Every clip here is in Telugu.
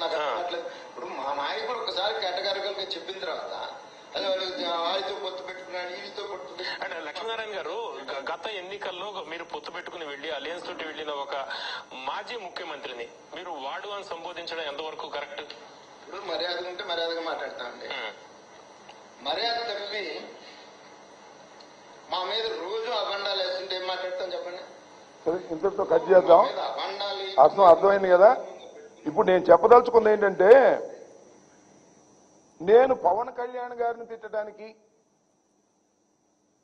నాకు అర్థం కావట్లేదు. ఇప్పుడు మా నాయకుడు ఒకసారి కేటగారికల్గా చెప్పిన తర్వాత అది వాడు వాడితో పొత్తు పెట్టుకున్నాడు వీడితో పొత్తు పెట్టుకున్నాడు. అండ్ లక్ష్మీనారాయణ గారు గ- గత ఎన్నికల్లో మీరు పొత్తు పెట్టుకుని వెళ్ళి అలయన్స్ తోటి వెళ్ళిన ఒక మాజీ ముఖ్యమంత్రిని మీరు వాడు అని సంబోధించడం ఎంతవరకు కరెక్ట్? ఇప్పుడు మర్యాద ఉంటే మర్యాదగా మాట్లాడతామండి మర్యాద తప్పి మా మీద రోజు అబండాలు వేస్తుంటే ఏం మాట్లాడతాం చెప్పండి? ఇంతటితో కట్ చేద్దాం. అర్థం అర్థమైంది కదా? ఇప్పుడు నేను చెప్పదలుచుకుంది ఏంటంటే నేను పవన్ కళ్యాణ్ గారిని తిట్టడానికి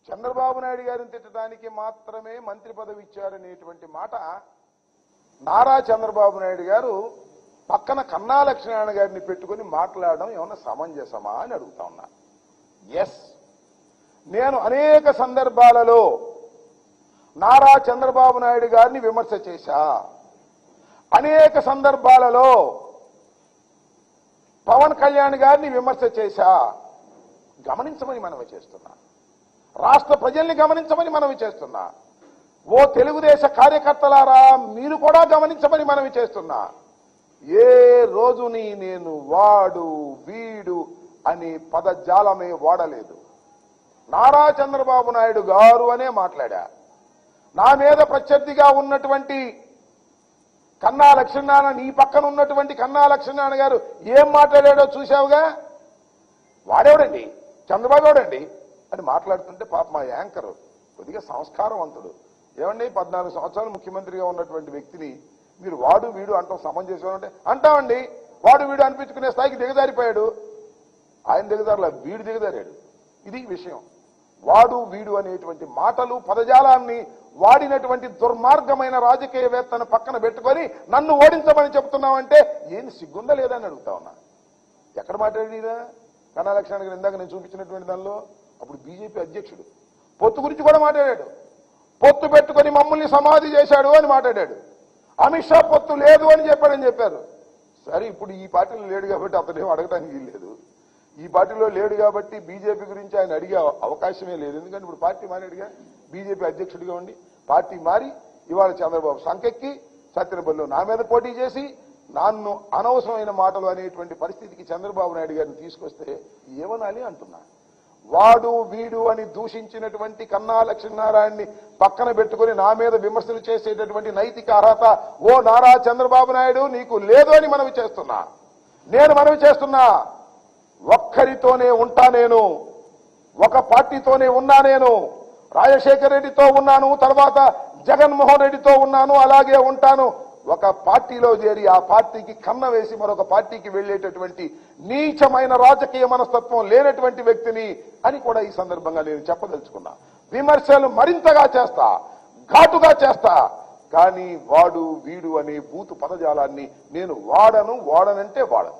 చంద్రబాబు నాయుడు గారిని తిట్టడానికి మాత్రమే మంత్రి పదవి ఇచ్చారనేటువంటి మాట నారా చంద్రబాబు నాయుడు గారు పక్కన కన్నా లక్ష్మీనారాయణ గారిని పెట్టుకుని మాట్లాడడం ఏమన్నా సమంజసమా అని అడుగుతా ఉన్నా. ఎస్ నేను అనేక సందర్భాలలో నారా చంద్రబాబు నాయుడు గారిని విమర్శ చేశా. అనేక సందర్భాలలో పవన్ కళ్యాణ్ గారిని విమర్శ చేశా. గమనించమని మనవి చేస్తున్నా. రాష్ట్ర ప్రజల్ని గమనించమని మనవి చేస్తున్నా. ఓ తెలుగుదేశ కార్యకర్తలారా మీరు కూడా గమనించమని మనవి చేస్తున్నా. ఏ రోజుని నేను వాడు వీడు అని పదజాలమే వాడలేదు. నారా చంద్రబాబు నాయుడు గారు అనే మాట్లాడా. నా మీద ప్రత్యర్థిగా ఉన్నటువంటి కన్నా లక్ష్మీనారాయణ నీ పక్కన ఉన్నటువంటి కన్నా లక్ష్మీనారాయణ గారు ఏం మాట్లాడాడో చూసావుగా వాడేవాడండి? చంద్రబాబు ఎవడండి? అని మాట్లాడుతుంటే పాప మా యాంకర్ కొద్దిగా సంస్కారవంతుడు. ఏమండి పద్నాలుగు సంవత్సరాలు ముఖ్యమంత్రిగా ఉన్నటువంటి వ్యక్తిని మీరు వాడు వీడు అంటాం సమంజసం అంటే అంటామండి. వాడు వీడు అనిపించుకునే స్థాయికి దిగజారిపోయాడు. ఆయన దిగజారలా వీడు దిగజారాడు. ఇది విషయం. వాడు వీడు అనేటువంటి మాటలు పదజాలాన్ని వాడినటువంటి దుర్మార్గమైన రాజకీయవేత్తను పక్కన పెట్టుకొని నన్ను ఓడించమని చెప్తున్నావంటే ఏం సిగ్గుందా లేదని అడుగుతా ఉన్నా. ఎక్కడ మాట్లాడినా కన్నా లక్ష్మణ్ గారు ఇందాక నేను చూపించినటువంటి దానిలో అప్పుడు బీజేపీ అధ్యక్షుడు. పొత్తు గురించి కూడా మాట్లాడాడు. పొత్తు పెట్టుకొని మమ్మల్ని సమాధి చేశాడు అని మాట్లాడాడు. అమిత్ షా పొత్తు లేదు అని చెప్పాడని చెప్పారు. సరే ఇప్పుడు ఈ పార్టీలో లేడు కాబట్టి అతనేం అడగటానికి లేదు ఈ పార్టీలో లేడు కాబట్టి బీజేపీ గురించి ఆయన అడిగే అవకాశమే లేదు. ఎందుకంటే ఇప్పుడు పార్టీ మారాడుగా బీజేపీ అధ్యక్షుడిగా ఉండి పార్టీ మారి ఇవాళ చంద్రబాబు సంకెక్కి సత్యనపల్లిలో నా మీద పోటీ చేసి నన్ను అనవసరమైన మాటలు అనేటువంటి పరిస్థితికి చంద్రబాబు నాయుడు గారిని తీసుకొస్తే ఏమనాలి అంటున్నా. వాడు వీడు అని దూషించినటువంటి కన్నా లక్ష్మీనారాయణని పక్కన పెట్టుకుని నా మీద విమర్శలు చేసేటటువంటి నైతిక అర్హత ఓ నారా చంద్రబాబు నాయుడు నీకు లేదు అని మనవి చేస్తున్నా. నేను మనవి చేస్తున్నా. ఒక్కరితోనే ఉంటా నేను. ఒక పార్టీతోనే ఉన్నా నేను. రాజశేఖర రెడ్డితో ఉన్నాను తర్వాత జగన్మోహన్ రెడ్డితో ఉన్నాను అలాగే ఉంటాను. ఒక పార్టీలో చేరి ఆ పార్టీకి కన్న వేసి మరొక పార్టీకి వెళ్ళేటటువంటి నీచమైన రాజకీయ మనస్తత్వం లేనటువంటి వ్యక్తిని అని కూడా ఈ సందర్భంగా నేను చెప్పదలుచుకున్నా. విమర్శలు మరింతగా చేస్తా ఘాటుగా చేస్తా. కానీ వాడు వీడు అనే బూతు పదజాలాన్ని నేను వాడను వాడనంటే వాడను.